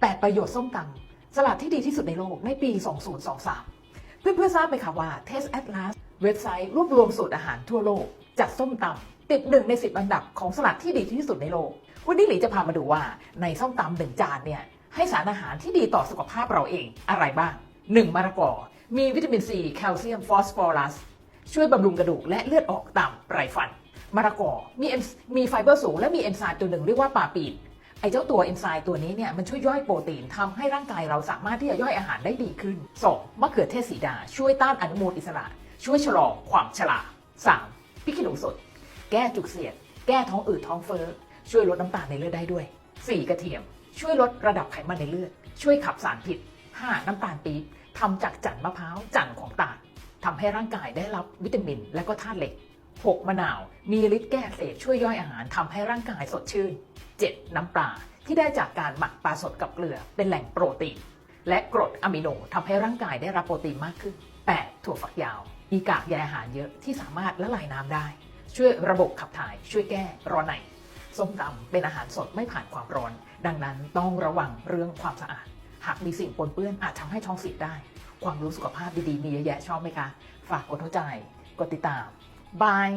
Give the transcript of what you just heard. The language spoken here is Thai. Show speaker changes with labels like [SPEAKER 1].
[SPEAKER 1] 8ประโยชน์ส้มตำสลัดที่ดีที่สุดในโลกในปี 2023 เพื่อนๆทราบไหมคะว่า Taste Atlas เว็บไซต์รวบรวมสูตรอาหารทั่วโลก จัดส้มตำติดหนึ่งใน 10 อันดับของสลัดที่ดีที่สุดในโลก วันนี้หลีจะพามาดูว่าในส้มตำหนึ่งจานเนี่ยให้สารอาหารที่ดีต่อสุขภาพเราเองอะไรบ้าง 1. มะละกอ มีวิตามินซีแคลเซียมฟอสฟอรัสช่วยบำรุงกระดูกและเลือดออกตามไรฟันมะละกอมีเอนมีไฟเบอร์สูงและมีเอนไซม์ตัวหนึ่งเรียกว่าปาปีน ไอ้เจ้าตัวเอนไซม์ตัวนี้เนี่ยมันช่วยย่อยโปรตีนทำให้ร่างกายเราสามารถที่จะย่อยอาหารได้ดีขึ้น 2. มะเขือเทศสีดา ช่วยต้านอนุมูลอิสระ ช่วยชะลอความชรา 3. พริกขี้หนูสด แก้จุกเสียด แก้ท้องอืดท้องเฟ้อช่วยลดน้ำตาลในเลือดได้ด้วย 4. กระเทียม ช่วยลดระดับไขมันในเลือด ช่วยขับสารพิษ 5. น้ำตาลปี๊บทำจากจันทร์มะพร้าวจันทร์ของตาลทำให้ร่างกายได้รับวิตามินและก็ธาตุเหล็ก 6. มะนาว มีฤทธิ์แก้เสบช่วยย่อยอาหารทำให้ร่างกายสดชื่น 7. น้ำปลาที่ได้จากการหมักปลาสดกับเกลือเป็นแหล่งโปรตีน และกรดอะมิโนทำให้ร่างกายได้รับโปรตีนมากขึ้น 8. ถั่วฝักยาว มีกากใยอาหารเยอะที่สามารถละลายน้ำได้ ช่วยระบบขับถ่ายช่วยแก้ร้อนในส้มตำเป็นอาหารสดไม่ผ่านความร้อน ดังนั้นต้องระวังเรื่องความสะอาด หากมีสิ่งปนเปื้อนอาจทำให้ท้องเสียได้ ความรู้สุขภาพดีๆมีเยอะแยะชอบไหมคะ ฝากกดเข้าใจ กดติดตาม บาย